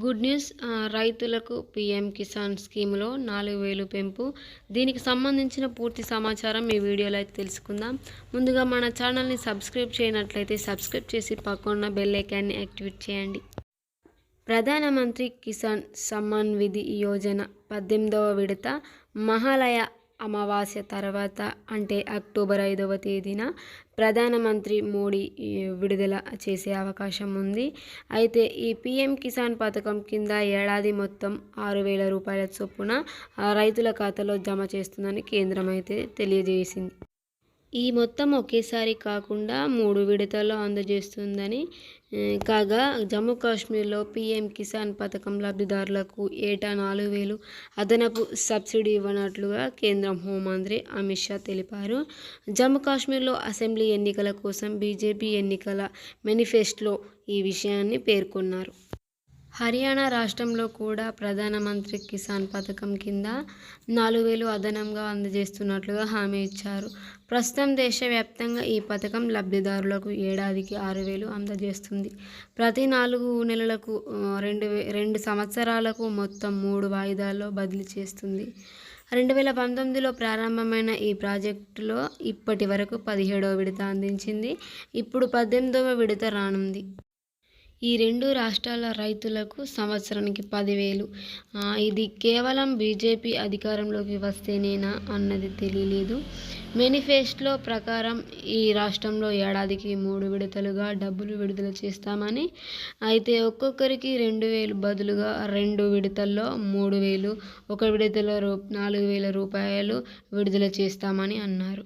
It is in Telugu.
గుడ్ న్యూస్ రైతులకు పీఎం కిసాన్ స్కీమ్లో నాలుగు వేలు పెంపు. దీనికి సంబంధించిన పూర్తి సమాచారం ఈ వీడియోలో అయితే తెలుసుకుందాం. ముందుగా మన ఛానల్ని సబ్స్క్రైబ్ చేయనట్లయితే సబ్స్క్రైబ్ చేసి పక్కన బెల్ ఐకాన్ని యాక్టివేట్ చేయండి. ప్రధానమంత్రి కిసాన్ సమ్మాన్ విధి యోజన పద్దెనిమిదవ విడత. మహాలయ అమావాస్య తర్వాత అంటే అక్టోబర్ ఐదవ తేదీన ప్రధానమంత్రి మోడీ విడుదల చేసే అవకాశం ఉంది. అయితే ఈ పిఎం కిసాన్ పథకం కింద ఏడాది మొత్తం ఆరు వేల రూపాయల చొప్పున రైతుల ఖాతాలో జమ చేస్తుందని కేంద్రం అయితే తెలియజేసింది. ఈ మొత్తం ఒకేసారి కాకుండా మూడు విడతల్లో అందజేస్తుందని కాగా జమ్మూ కాశ్మీర్లో పీఎం కిసాన్ పథకం లబ్ధిదారులకు ఏటా నాలుగు వేలు అదనపు సబ్సిడీ ఇవ్వనట్లుగా కేంద్రం హోంమంత్రి అమిత్ షా తెలిపారు. జమ్మూ కాశ్మీర్లో అసెంబ్లీ ఎన్నికల కోసం బీజేపీ ఎన్నికల మేనిఫెస్టోలో ఈ విషయాన్ని పేర్కొన్నారు. హర్యానా రాష్ట్రంలో కూడా ప్రధానమంత్రి కిసాన్ పథకం కింద నాలుగు వేలు అదనంగా అందజేస్తున్నట్లుగా హామీ ఇచ్చారు. ప్రస్తుతం దేశవ్యాప్తంగా ఈ పథకం లబ్ధిదారులకు ఏడాదికి ఆరు వేలు అందజేస్తుంది. ప్రతి నాలుగు నెలలకు రెండు రెండు సంవత్సరాలకు మొత్తం మూడు వాయిదాల్లో బదిలీ చేస్తుంది. రెండు వేల పంతొమ్మిదిలో ప్రారంభమైన ఈ ప్రాజెక్టులో ఇప్పటి వరకు పదిహేడవ విడత అందించింది. ఇప్పుడు పద్దెనిమిదవ విడత రానుంది. ఈ రెండు రాష్ట్రాల రైతులకు సంవత్సరానికి పదివేలు. ఇది కేవలం బీజేపీ అధికారంలోకి వస్తేనేనా అన్నది తెలియలేదు. మేనిఫెస్టో ప్రకారం ఈ రాష్ట్రంలో ఏడాదికి మూడు విడతలుగా డబ్బులు విడుదల చేస్తామని అయితే ఒక్కొక్కరికి రెండు వేలు బదులుగా రెండు విడతల్లో మూడు వేలు ఒక విడతలో రూ నాలుగు వేల రూపాయలు విడుదల చేస్తామని అన్నారు.